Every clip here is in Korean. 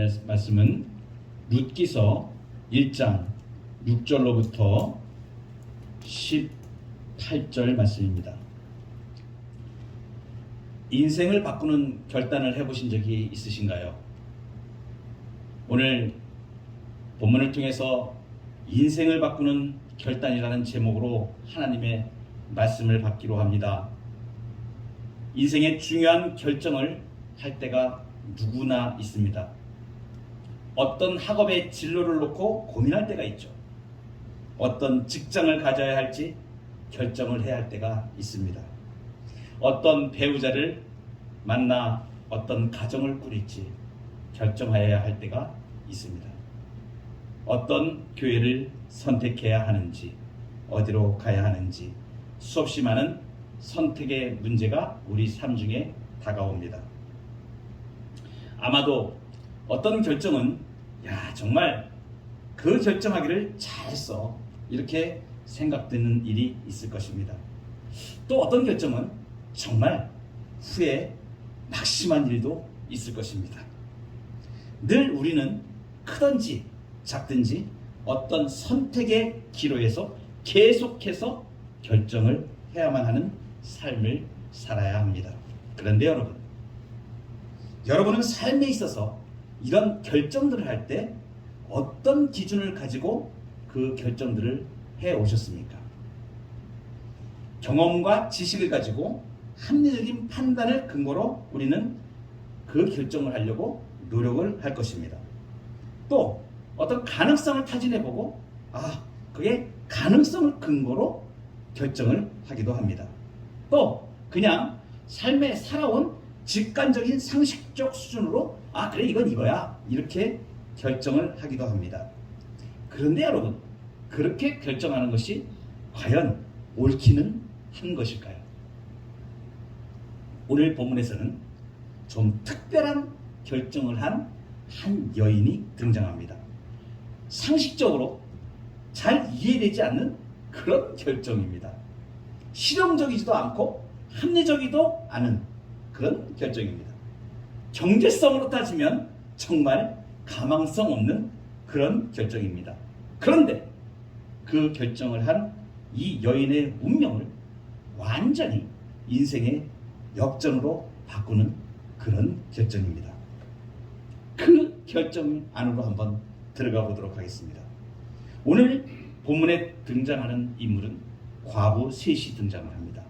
말씀- 말씀은 룻기서 1장 6절로부터 18절 말씀입니다. 인생을 바꾸는 결단을 해보신 적이 있으신가요? 오늘 본문을 통해서 인생을 바꾸는 결단이라는 제목으로 하나님의 말씀을 받기로 합니다. 인생의 중요한 결정을 할 때가 누구나 있습니다. 어떤 학업의 진로를 놓고 고민할 때가 있죠. 어떤 직장을 가져야 할지 결정을 해야 할 때가 있습니다. 어떤 배우자를 만나 어떤 가정을 꾸릴지 결정하여야 할 때가 있습니다. 어떤 교회를 선택해야 하는지, 어디로 가야 하는지 수없이 많은 선택의 문제가 우리 삶 중에 다가옵니다. 아마도 어떤 결정은 야 정말 그 결정하기를 잘했어 이렇게 생각되는 일이 있을 것입니다. 또 어떤 결정은 정말 후에 낙심한 일도 있을 것입니다. 늘 우리는 크든지 작든지 어떤 선택의 기로에서 계속해서 결정을 해야만 하는 삶을 살아야 합니다. 그런데 여러분, 여러분은 삶에 있어서 이런 결정들을 할 때 어떤 기준을 가지고 그 결정들을 해 오셨습니까? 경험과 지식을 가지고 합리적인 판단을 근거로 우리는 그 결정을 하려고 노력을 할 것입니다. 또 어떤 가능성을 타진해 보고 아 그게 가능성을 근거로 결정을 하기도 합니다. 또 그냥 삶에 살아온 직관적인 상식적 수준으로 아 그래 이건 이거야 이렇게 결정을 하기도 합니다. 그런데 여러분 그렇게 결정하는 것이 과연 옳기는 한 것일까요? 오늘 본문에서는 좀 특별한 결정을 한 한 여인이 등장합니다. 상식적으로 잘 이해되지 않는 그런 결정입니다. 실용적이지도 않고 합리적이도 않은 그런 결정입니다. 경제성으로 따지면 정말 가망성 없는 그런 결정입니다. 그런데 그 결정을 한 이 여인의 운명을 완전히 인생의 역전으로 바꾸는 그런 결정입니다. 그 결정 안으로 한번 들어가 보도록 하겠습니다. 오늘 본문에 등장하는 인물은 과부 셋이 등장을 합니다.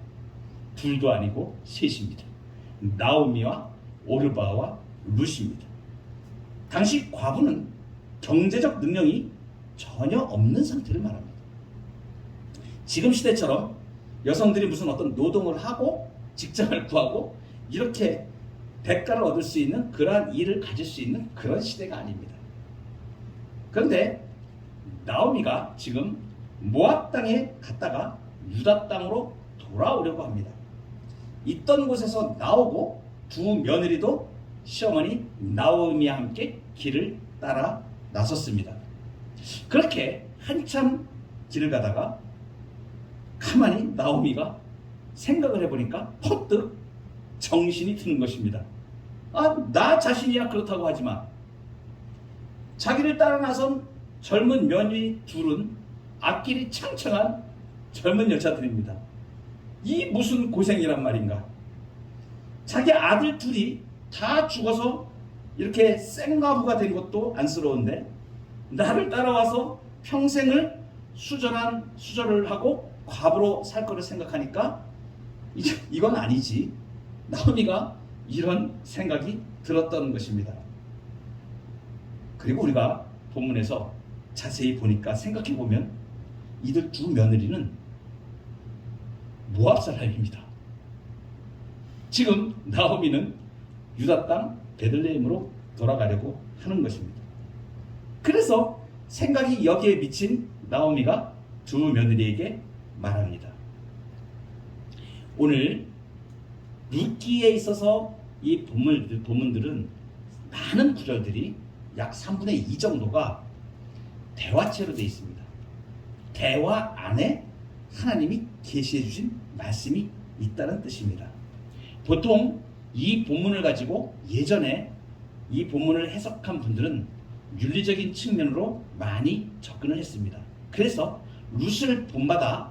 둘도 아니고 셋입니다. 나오미와 오르바와 루시입니다. 당시 과부는 경제적 능력이 전혀 없는 상태를 말합니다. 지금 시대처럼 여성들이 무슨 어떤 노동을 하고 직장을 구하고 이렇게 대가를 얻을 수 있는 그러한 일을 가질 수 있는 그런 시대가 아닙니다. 그런데 나오미가 지금 모압 땅에 갔다가 유다 땅으로 돌아오려고 합니다. 있던 곳에서 나오고 두 며느리도 시어머니 나오미와 함께 길을 따라 나섰습니다. 그렇게 한참 길을 가다가 가만히 나오미가 생각을 해보니까 퍼뜩 정신이 드는 것입니다. 아, 나 자신이야 그렇다고 하지만 자기를 따라 나선 젊은 며느리 둘은 앞길이 창창한 젊은 여자들입니다. 이 무슨 고생이란 말인가? 자기 아들 둘이 다 죽어서 이렇게 생가부가 된 것도 안쓰러운데 나를 따라와서 평생을 수전한 수절을 하고 과부로 살 거를 생각하니까 이제 이건 아니지. 나오미가 이런 생각이 들었던 것입니다. 그리고 우리가 본문에서 자세히 보니까 생각해 보면 이들 두 며느리는 모압 사람입니다. 지금 나오미는 유다 땅 베들레헴으로 돌아가려고 하는 것입니다. 그래서 생각이 여기에 미친 나오미가 두 며느리에게 말합니다. 오늘 룻기에 있어서 이 본문, 본문들은 많은 구절들이 약 3분의 2 정도가 대화체로 되어 있습니다. 대화 안에 하나님이 계시해 주신 말씀이 있다는 뜻입니다. 보통 이 본문을 가지고 예전에 이 본문을 해석한 분들은 윤리적인 측면으로 많이 접근을 했습니다. 그래서 룻을 본받아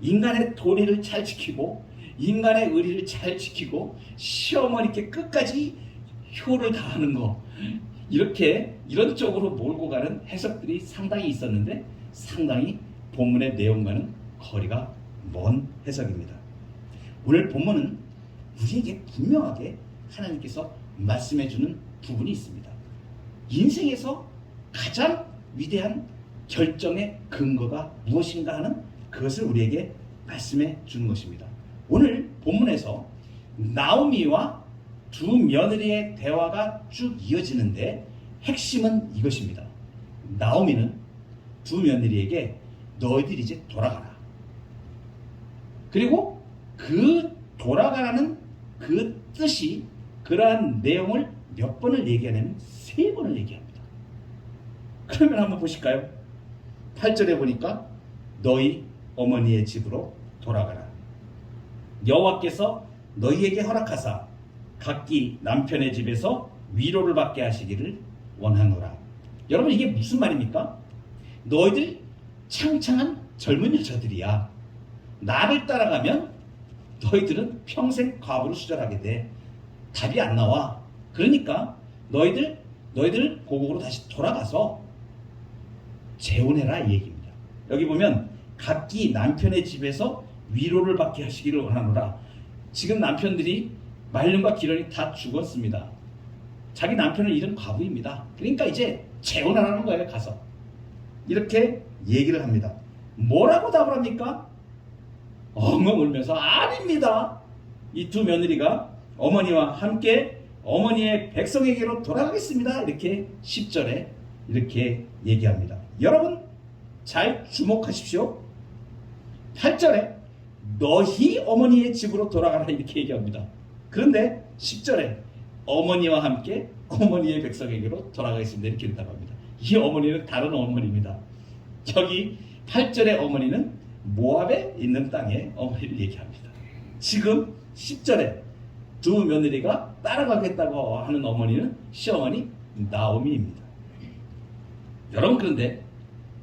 인간의 도리를 잘 지키고 인간의 의리를 잘 지키고 시어머니께 끝까지 효를 다하는 거 이렇게 이런 쪽으로 몰고 가는 해석들이 상당히 있었는데 상당히 본문의 내용과는 거리가 먼 해석입니다. 오늘 본문은 우리에게 분명하게 하나님께서 말씀해 주는 부분이 있습니다. 인생에서 가장 위대한 결정의 근거가 무엇인가 하는 그것을 우리에게 말씀해 주는 것입니다. 오늘 본문에서 나오미와 두 며느리의 대화가 쭉 이어지는데 핵심은 이것입니다. 나오미는 두 며느리에게 너희들 이제 돌아가라. 그리고 그 돌아가라는 그 뜻이 그러한 내용을 몇 번을 얘기하냐면 세 번을 얘기합니다. 그러면 한번 보실까요? 8절에 보니까 너희 어머니의 집으로 돌아가라. 여호와께서 너희에게 허락하사 각기 남편의 집에서 위로를 받게 하시기를 원하노라. 여러분 이게 무슨 말입니까? 너희들 창창한 젊은 여자들이야. 나를 따라가면 너희들은 평생 과부로 수절하게 돼. 답이 안 나와. 그러니까 너희들 너희들 고국으로 다시 돌아가서 재혼해라 이 얘기입니다. 여기 보면 각기 남편의 집에서 위로를 받게 하시기를 원하노라. 지금 남편들이 말년과 기련이 다 죽었습니다. 자기 남편을 잃은 과부입니다. 그러니까 이제 재혼하라는 거예요, 가서. 이렇게 얘기를 합니다. 뭐라고 답을 합니까? 엉엉 울면서 아닙니다. 이 두 며느리가 어머니와 함께 어머니의 백성에게로 돌아가겠습니다. 이렇게 10절에 이렇게 얘기합니다. 여러분 잘 주목하십시오. 8절에 너희 어머니의 집으로 돌아가라 이렇게 얘기합니다. 그런데 10절에 어머니와 함께 어머니의 백성에게로 돌아가겠습니다. 이렇게 대답합니다. 이 어머니는 다른 어머니입니다. 여기 8절의 어머니는 모압에 있는 땅의 어머니를 얘기합니다. 지금 10절에 두 며느리가 따라가겠다고 하는 어머니는 시어머니 나오미입니다. 여러분 그런데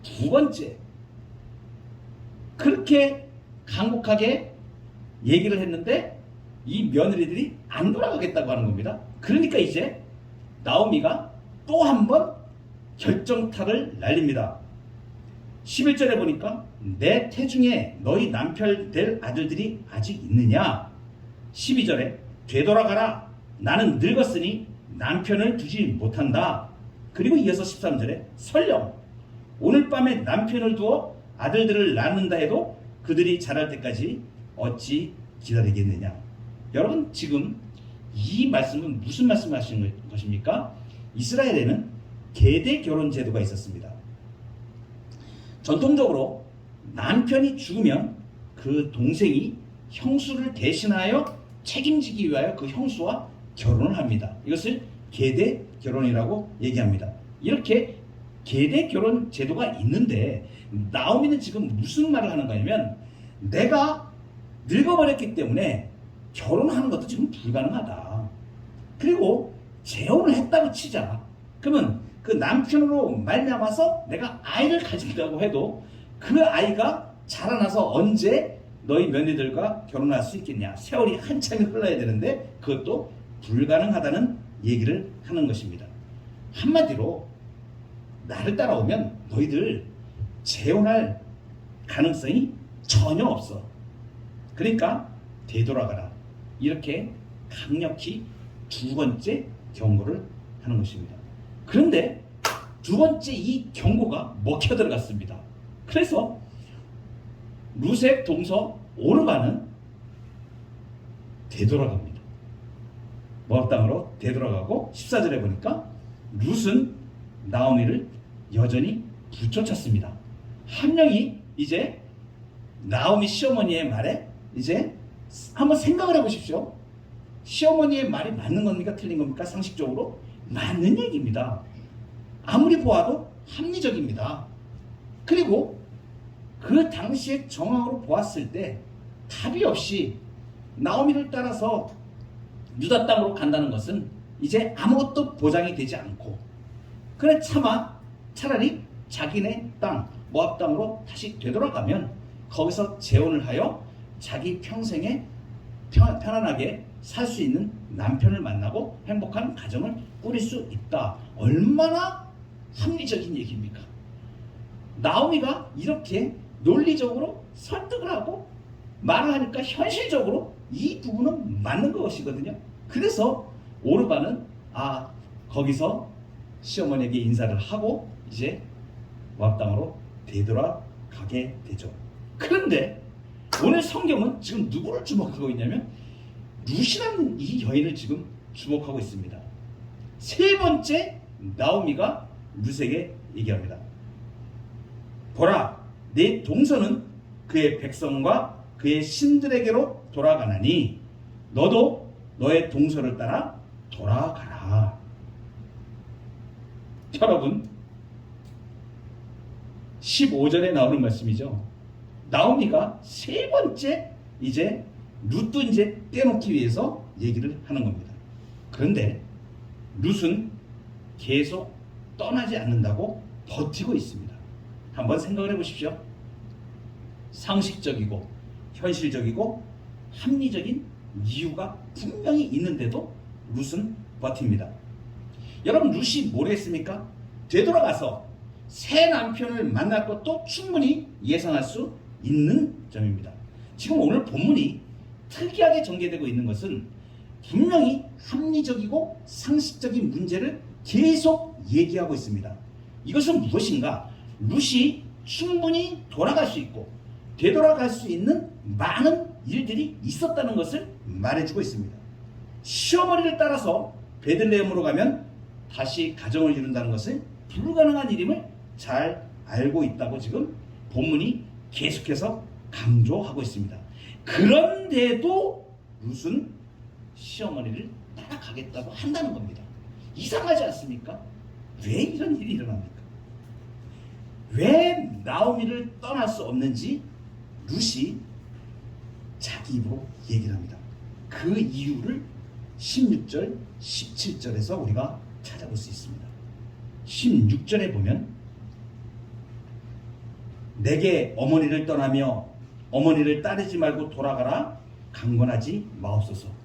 두 번째 그렇게 강국하게 얘기를 했는데 이 며느리들이 안 돌아가겠다고 하는 겁니다. 그러니까 이제 나오미가 또 한 번 결정타를 날립니다. 11절에 보니까 내 태중에 너희 남편 될 아들들이 아직 있느냐? 12절에 되돌아가라. 나는 늙었으니 남편을 두지 못한다. 그리고 이어서 13절에 설령 오늘 밤에 남편을 두어 아들들을 낳는다 해도 그들이 자랄 때까지 어찌 기다리겠느냐. 여러분 지금 이 말씀은 무슨 말씀을 하시는 것입니까? 이스라엘에는 계대 결혼 제도가 있었습니다. 전통적으로 남편이 죽으면 그 동생이 형수를 대신하여 책임지기 위하여 그 형수와 결혼을 합니다. 이것을 계대 결혼이라고 얘기합니다. 이렇게 계대 결혼 제도가 있는데 나오미는 지금 무슨 말을 하는 거냐면 내가 늙어버렸기 때문에 결혼하는 것도 지금 불가능하다. 그리고 재혼을 했다고 치자. 그러면 그 남편으로 말미암아서 내가 아이를 가진다고 해도 그 아이가 자라나서 언제 너희 며느리들과 결혼할 수 있겠냐? 세월이 한참이 흘러야 되는데 그것도 불가능하다는 얘기를 하는 것입니다. 한마디로 나를 따라오면 너희들 재혼할 가능성이 전혀 없어. 그러니까 되돌아가라. 이렇게 강력히 두 번째 경고를 하는 것입니다. 그런데 두 번째 이 경고가 먹혀 들어갔습니다. 그래서 루셋 동서 오르바는 되돌아갑니다. 모압 땅으로 되돌아가고 14절에 보니까 룻은 나오미를 여전히 붙여쳤습니다. 한 명이 이제 나오미 시어머니의 말에 이제 한번 생각을 해보십시오. 시어머니의 말이 맞는 겁니까? 틀린 겁니까? 상식적으로? 맞는 얘기입니다. 아무리 보아도 합리적입니다. 그리고 그 당시의 정황으로 보았을 때 답이 없이 나오미를 따라서 유다 땅으로 간다는 것은 이제 아무것도 보장이 되지 않고 그래 차마 차라리 자기네 땅 모압 땅으로 다시 되돌아가면 거기서 재혼을 하여 자기 평생에 편, 편안하게 살 수 있는 남편을 만나고 행복한 가정을 꾸릴 수 있다. 얼마나 합리적인 얘기입니까? 나오미가 이렇게 논리적으로 설득을 하고 말을 하니까 현실적으로 이 부분은 맞는 것이거든요. 그래서 오르바는 아 거기서 시어머니에게 인사를 하고 이제 모압 땅으로 되돌아가게 되죠. 그런데 오늘 성경은 지금 누구를 주목하고 있냐면 루시라는 이 여인을 지금 주목하고 있습니다. 세 번째 나오미가 룻에게 얘기합니다. 보라, 내 동서는 그의 백성과 그의 신들에게로 돌아가나니 너도 너의 동서를 따라 돌아가라. 여러분, 15절에 나오는 말씀이죠. 나오미가 세 번째 이제 룻도 이제 떼놓기 위해서 얘기를 하는 겁니다. 그런데 룻은 계속 떠나지 않는다고 버티고 있습니다. 한번 생각을 해보십시오. 상식적이고 현실적이고 합리적인 이유가 분명히 있는데도 룻은 버팁니다. 여러분 룻이 뭘 했습니까? 되돌아가서 새 남편을 만날 것도 충분히 예상할 수 있는 점입니다. 지금 오늘 본문이 특이하게 전개되고 있는 것은 분명히 합리적이고 상식적인 문제를 계속 얘기하고 있습니다. 이것은 무엇인가? 룻이 충분히 돌아갈 수 있고 되돌아갈 수 있는 많은 일들이 있었다는 것을 말해주고 있습니다. 시어머니를 따라서 베들레헴으로 가면 다시 가정을 이룬다는 것은 불가능한 일임을 잘 알고 있다고 지금 본문이 계속해서 강조하고 있습니다. 그런데도 룻은 시어머니를 따라가겠다고 한다는 겁니다. 이상하지 않습니까? 왜 이런 일이 일어납니까? 왜 나오미를 떠날 수 없는지 룻이 자기 입으로 얘기를 합니다. 그 이유를 16절, 17절에서 우리가 찾아볼 수 있습니다. 16절에 보면 내게 어머니를 떠나며 어머니를 따르지 말고 돌아가라 강권하지 마옵소서.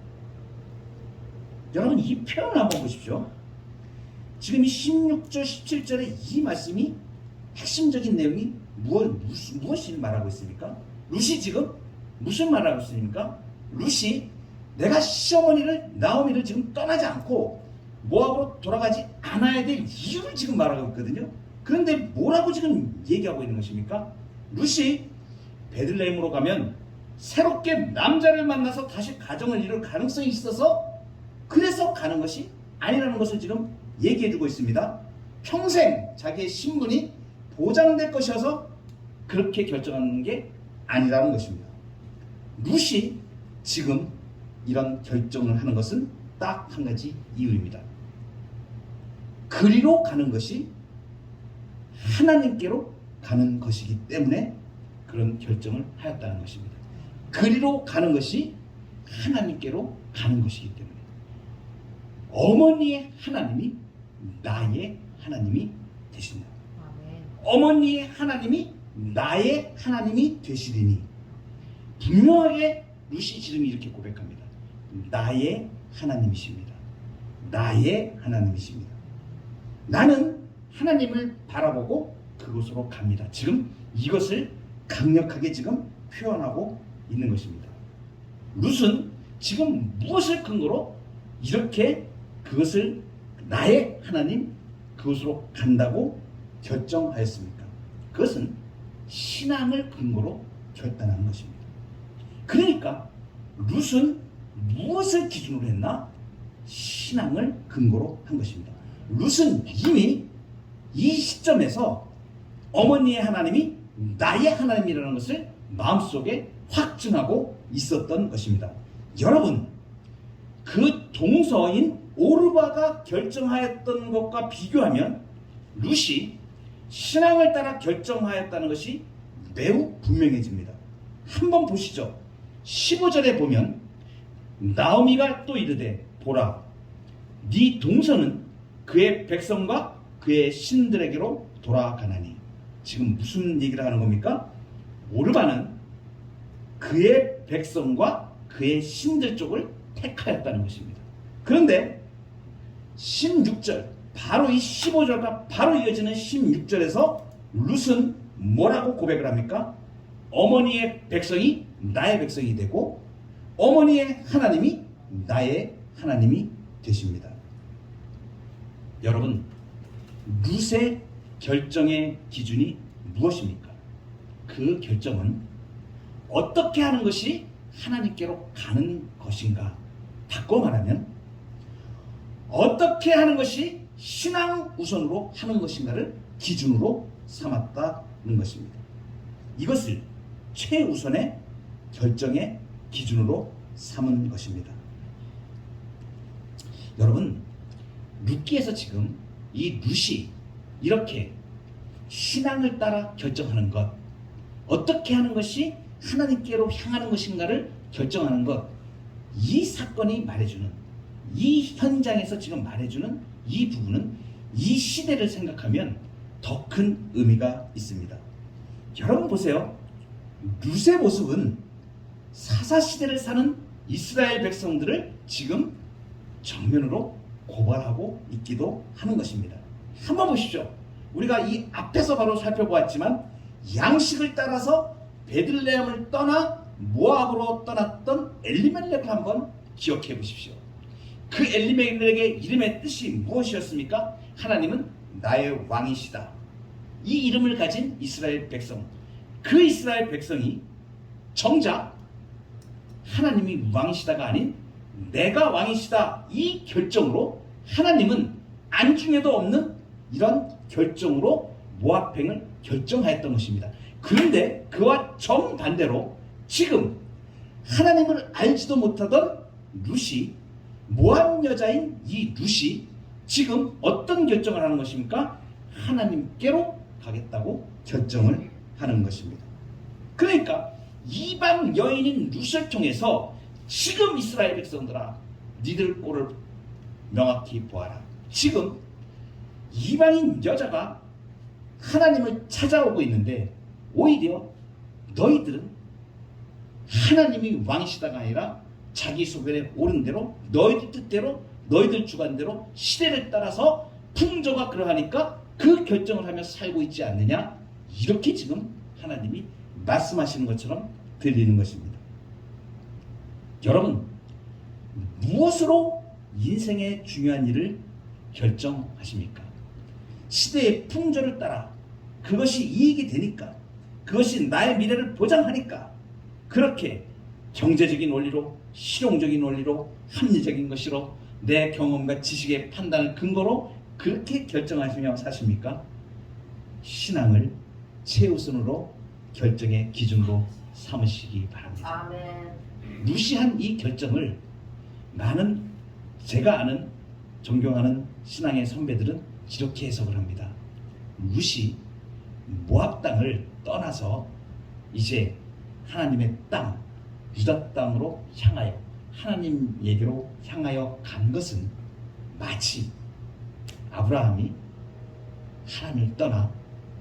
여러분 이 표현 한번 보십시오. 지금 이 16절 17절의 이 말씀이 핵심적인 내용이 무엇, 무엇, 무엇을 말하고 있습니까? 룻이 지금 무슨 말하고 있습니까? 룻이 내가 시어머니를 나오미를 지금 떠나지 않고 모압으로 돌아가지 않아야 될 이유를 지금 말하고 있거든요. 그런데 뭐라고 지금 얘기하고 있는 것입니까? 룻이 베들레헴으로 가면 새롭게 남자를 만나서 다시 가정을 이룰 가능성이 있어서 그래서 가는 것이 아니라는 것을 지금 얘기해 주고 있습니다. 평생 자기의 신분이 보장될 것이어서 그렇게 결정하는 게 아니라는 것입니다. 룻이 지금 이런 결정을 하는 것은 딱 한 가지 이유입니다. 그리로 가는 것이 하나님께로 가는 것이기 때문에 그런 결정을 하였다는 것입니다. 그리로 가는 것이 하나님께로 가는 것이기 때문에 어머니의 하나님이 나의 하나님이 되신다. 어머니의 하나님이 나의 하나님이 되시리니 분명하게 루시 지름이 이렇게 고백합니다. 나의 하나님이십니다. 나의 하나님이십니다. 나는 하나님을 바라보고 그곳으로 갑니다. 지금 이것을 강력하게 지금 표현하고 있는 것입니다. 룻은 지금 무엇을 근거로 이렇게 그것을 나의 하나님 그곳으로 간다고 결정하였습니까? 그것은 신앙을 근거로 결단하는 것입니다. 그러니까 룻은 무엇을 기준으로 했나? 신앙을 근거로 한 것입니다. 룻은 이미 이 시점에서 어머니의 하나님이 나의 하나님이라는 것을 마음속에 확증하고 있었던 것입니다. 여러분, 그 동서인 오르바가 결정하였던 것과 비교하면 룻이 신앙을 따라 결정하였다는 것이 매우 분명해집니다. 한번 보시죠. 15절에 보면 나오미가 또 이르되 보라 네 동서는 그의 백성과 그의 신들에게로 돌아가나니 지금 무슨 얘기를 하는 겁니까? 오르바는 그의 백성과 그의 신들 쪽을 택하였다는 것입니다. 그런데 16절 바로 이 15절과 바로 이어지는 16절에서 룻은 뭐라고 고백을 합니까? 어머니의 백성이 나의 백성이 되고 어머니의 하나님이 나의 하나님이 되십니다. 여러분 룻의 결정의 기준이 무엇입니까? 그 결정은 어떻게 하는 것이 하나님께로 가는 것인가? 바꿔 말하면 어떻게 하는 것이 신앙 우선으로 하는 것인가를 기준으로 삼았다는 것입니다. 이것을 최우선의 결정의 기준으로 삼은 것입니다. 여러분, 룻기에서 지금 이 룻이 이렇게 신앙을 따라 결정하는 것, 어떻게 하는 것이 하나님께로 향하는 것인가를 결정하는 것, 이 사건이 말해주는, 이 현장에서 지금 말해주는 이 부분은 이 시대를 생각하면 더 큰 의미가 있습니다. 여러분 보세요. 룻의 모습은 사사 시대를 사는 이스라엘 백성들을 지금 정면으로 고발하고 있기도 하는 것입니다. 한번 보십시오. 우리가 이 앞에서 바로 살펴보았지만 양식을 따라서 베들레헴을 떠나 모압으로 떠났던 엘리멜렉을 한번 기억해 보십시오. 그 엘리멜렉의 이름의 뜻이 무엇이었습니까? 하나님은 나의 왕이시다. 이 이름을 가진 이스라엘 백성. 그 이스라엘 백성이 정작 하나님이 왕이시다가 아닌 내가 왕이시다 이 결정으로 하나님은 안중에도 없는 이런 결정으로 모압행을 결정하였던 것입니다. 그런데 그와 정반대로 지금 하나님을 알지도 못하던 룻이 모압 여자인 이 룻이 지금 어떤 결정을 하는 것입니까? 하나님께로 가겠다고 결정을 하는 것입니다. 그러니까 이방 여인인 룻을 통해서 지금 이스라엘 백성들아 니들 꼴을 명확히 보아라. 지금 이방인 여자가 하나님을 찾아오고 있는데 오히려 너희들은 하나님이 왕이시다가 아니라 자기 소견에 옳은 대로 너희들 뜻대로 너희들 주관대로 시대를 따라서 풍조가 그러하니까 그 결정을 하며 살고 있지 않느냐 이렇게 지금 하나님이 말씀하시는 것처럼 들리는 것입니다. 여러분 무엇으로 인생의 중요한 일을 결정하십니까? 시대의 풍조를 따라 그것이 이익이 되니까 그것이 나의 미래를 보장하니까 그렇게 경제적인 원리로 실용적인 원리로 합리적인 것으로 내 경험과 지식의 판단을 근거로 그렇게 결정하시며 사십니까? 신앙을 최우선으로 결정의 기준으로 삼으시기 바랍니다. 아멘. 무시한 이 결정을 많은 제가 아는 존경하는 신앙의 선배들은 이렇게 해석을 합니다. 무시 모압 땅을 떠나서 이제 하나님의 땅 유다 땅으로 향하여 하나님에게로 향하여 간 것은 마치 아브라함이 하나님을 떠나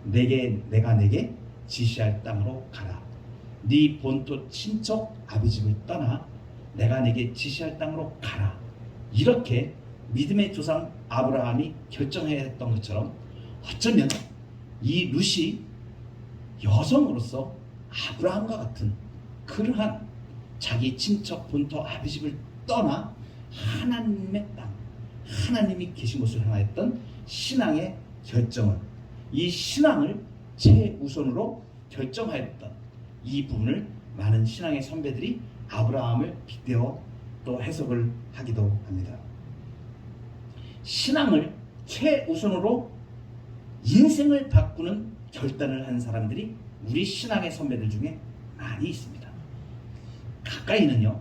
내게 내가 내게 지시할 땅으로 가라. 네 본토 친척 아비 집을 떠나 내가 내게 지시할 땅으로 가라. 이렇게 믿음의 조상 아브라함이 결정해야 했던 것처럼 어쩌면 이 룻이 여성으로서 아브라함과 같은 그러한 자기 친척 본토 아비 집을 떠나 하나님의 땅, 하나님이 계신 곳을 향하였던 신앙의 결정을 이 신앙을 최우선으로 결정하였던 이 부분을 많은 신앙의 선배들이 아브라함을 빗대어 또 해석을 하기도 합니다. 신앙을 최우선으로 인생을 바꾸는 결단을 한 사람들이 우리 신앙의 선배들 중에 많이 있습니다. 가까이는요,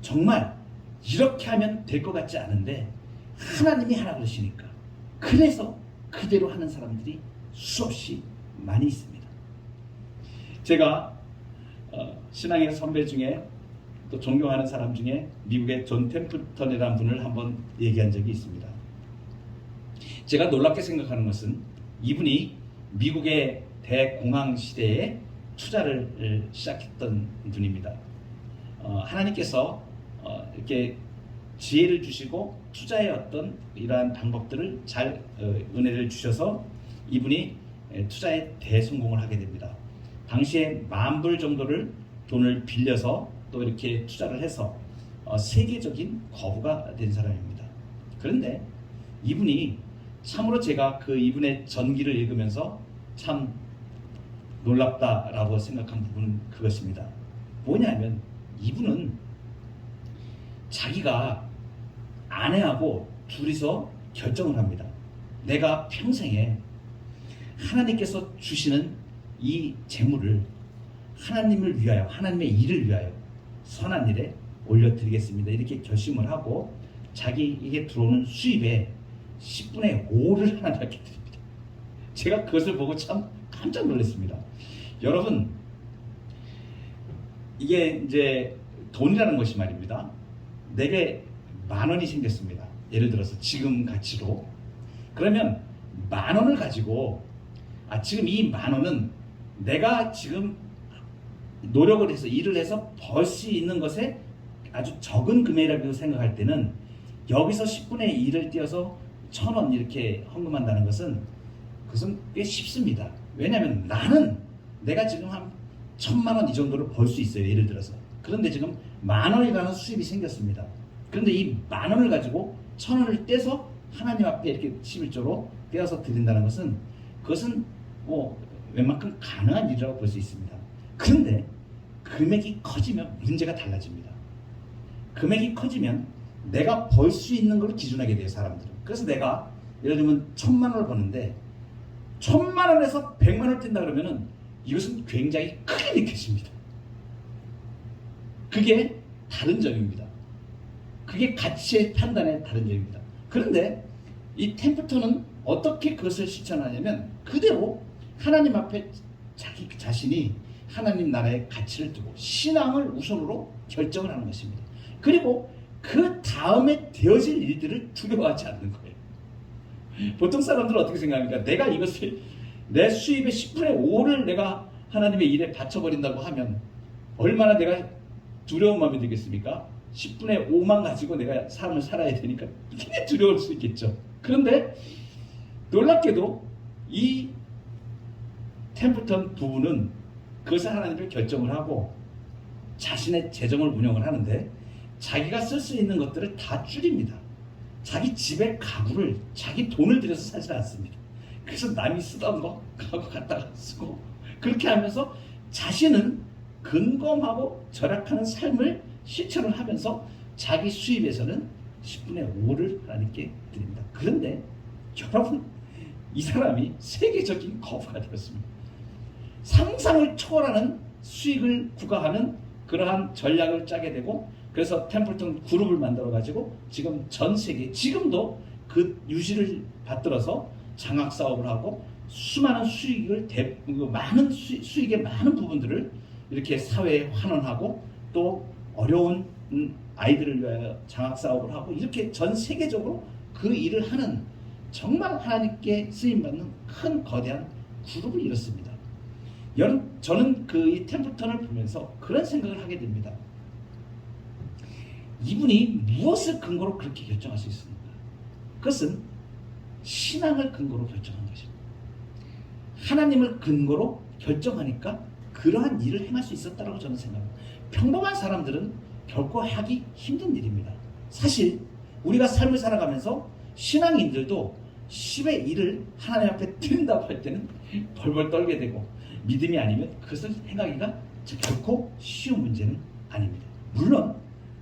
정말 이렇게 하면 될 것 같지 않은데 하나님이 하라 그러시니까 그래서 그대로 하는 사람들이 수없이 많이 있습니다. 제가 어, 신앙의 선배 중에 또 존경하는 사람 중에 미국의 존 템플턴이라는 분을 한번 얘기한 적이 있습니다. 제가 놀랍게 생각하는 것은 이분이 미국의 대공황 시대에 투자를 시작했던 분입니다. 어, 하나님께서 어, 이렇게 지혜를 주시고 투자의 어떤 이러한 방법들을 잘 어, 은혜를 주셔서 이분이 에, 투자에 대성공을 하게 됩니다. 당시에 만 불 정도를 돈을 빌려서 또 이렇게 투자를 해서 어, 세계적인 거부가 된 사람입니다. 그런데 이분이 참으로 제가 그 이분의 전기를 읽으면서 참 놀랍다라고 생각한 부분은 그것입니다. 뭐냐면 이분은 자기가 아내하고 둘이서 결정을 합니다. 내가 평생에 하나님께서 주시는 이 재물을 하나님을 위하여 하나님의 일을 위하여 선한 일에 올려드리겠습니다. 이렇게 결심을 하고 자기에게 들어오는 수입의 10분의 5를 하나님께 드립니다. 제가 그것을 보고 참 깜짝 놀랐습니다. 여러분 이게 이제 돈이라는 것이 말입니다. 내게 만 원이 생겼습니다. 예를 들어서 지금 가치로 그러면 만 원을 가지고 아 지금 이 만 원은 내가 지금 노력을 해서 일을 해서 벌 수 있는 것에 아주 적은 금액이라고 생각할 때는 여기서 10분의 1을 띄어서 천 원 이렇게 헌금한다는 것은 그것은 꽤 쉽습니다. 왜냐하면 나는 내가 지금 한 천만 원 이 정도를 벌 수 있어요. 예를 들어서. 그런데 지금 만 원이라는 수입이 생겼습니다. 그런데 이 만 원을 가지고 천 원을 떼서 하나님 앞에 이렇게 11조로 떼어서 드린다는 것은 그것은 뭐 웬만큼 가능한 일이라고 볼 수 있습니다. 그런데 금액이 커지면 문제가 달라집니다. 금액이 커지면 내가 벌 수 있는 걸 기준하게 돼요, 사람들은. 그래서 내가 예를 들면 천만 원을 버는데 천만 원에서 백만 원을 뛴다 그러면은 이것은 굉장히 크게 느껴집니다. 그게 다른 점입니다. 그게 가치의 판단의 다른 점입니다. 그런데 이 템플턴은 어떻게 그것을 실천하냐면 그대로 하나님 앞에 자기 자신이 하나님 나라의 가치를 두고 신앙을 우선으로 결정을 하는 것입니다. 그리고 그 다음에 되어질 일들을 두려워하지 않는 거예요. 보통 사람들은 어떻게 생각합니까? 내가 이것을 내 수입의 10분의 5를 내가 하나님의 일에 바쳐버린다고 하면 얼마나 내가 두려운 마음이 들겠습니까? 10분의 5만 가지고 내가 삶을 살아야 되니까 굉장히 두려울 수 있겠죠. 그런데 놀랍게도 이 템플턴 부부는 그것을 하나님을 결정을 하고 자신의 재정을 운영을 하는데 자기가 쓸 수 있는 것들을 다 줄입니다. 자기 집의 가구를 자기 돈을 들여서 사지 않습니다. 그래서 남이 쓰던 거 가구 갖다가 쓰고 그렇게 하면서 자신은 근검하고 절약하는 삶을 실천을 하면서 자기 수입에서는 10분의 5를 하나님께 드립니다. 그런데 여러분 이 사람이 세계적인 거부가 되었습니다. 상상을 초월하는 수익을 구가하는 그러한 전략을 짜게 되고 그래서 템플턴 그룹을 만들어 가지고 지금 전 세계 지금도 그 유지를 받들어서 장학 사업을 하고 수많은 수익을 대, 그 많은 수, 수익의 많은 부분들을 이렇게 사회에 환원하고 또 어려운 음, 아이들을 위하여 장학 사업을 하고 이렇게 전 세계적으로 그 일을 하는 정말 하나님께 쓰임 받는 큰 거대한 그룹을 이뤘습니다. 저는 그이 템플턴을 보면서 그런 생각을 하게 됩니다. 이분이 무엇을 근거로 그렇게 결정할 수 있습니까? 그것은 신앙을 근거로 결정한 것입니다. 하나님을 근거로 결정하니까 그러한 일을 행할 수 있었다고 저는 생각합니다. 평범한 사람들은 결코 하기 힘든 일입니다. 사실 우리가 삶을 살아가면서 신앙인들도 10의 일을 하나님 앞에 드린다고 할 때는 벌벌 떨게 되고 믿음이 아니면 그것을 행하기가 결코 쉬운 문제는 아닙니다. 물론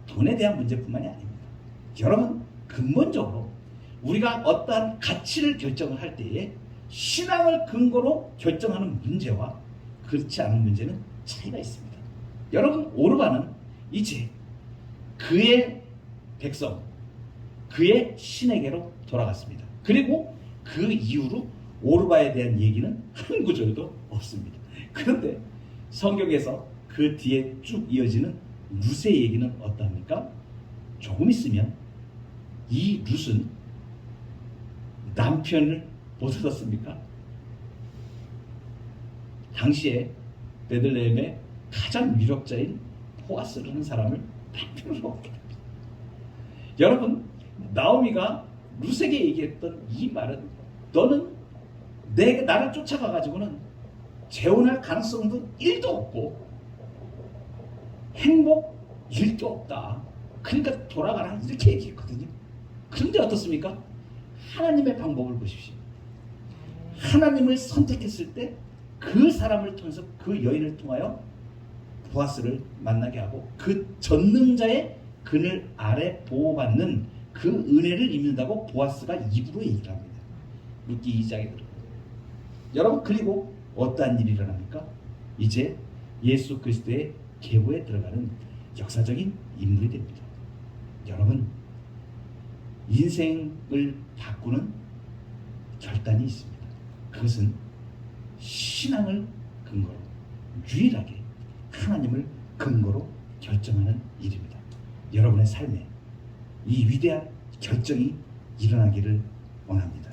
돈에 대한 문제뿐만이 아닙니다. 여러분 근본적으로 우리가 어떠한 가치를 결정을 할 때에 신앙을 근거로 결정하는 문제와 그렇지 않은 문제는 차이가 있습니다. 여러분 오르바는 이제 그의 백성, 그의 신에게로 돌아갔습니다. 그리고 그 이후로 오르바에 대한 얘기는 한 구절도 없습니다. 그런데 성경에서 그 뒤에 쭉 이어지는 룻의 얘기는 어떠합니까? 조금 있으면 이 룻은 남편을 못 얻었습니까? 당시에 베들레헴의 가장 유력자인 포아스라는 사람을 남편으로 얻게 됩니다. 여러분 나오미가 룻에게 얘기했던 이 말은 너는 내 나를 쫓아가 가지고는 재혼할 가능성도 1도 없고 행복 1도 없다. 그러니까 돌아가라 이렇게 얘기했거든요. 그런데 어떻습니까? 하나님의 방법을 보십시오. 하나님을 선택했을 때 그 사람을 통해서 그 여인을 통하여 보아스를 만나게 하고 그 전능자의 그늘 아래 보호받는 그 은혜를 입는다고 보아스가 입으로 얘기를 합니다. 룻기 2장에 들어. 여러분 그리고 어떠한 일이 일어납니까? 이제 예수 그리스도의 계보에 들어가는 역사적인 인물이 됩니다. 여러분 인생을 바꾸는 결단이 있습니다. 그것은 신앙을 근거로 유일하게 하나님을 근거로 결정하는 일입니다. 여러분의 삶에 이 위대한 결정이 일어나기를 원합니다.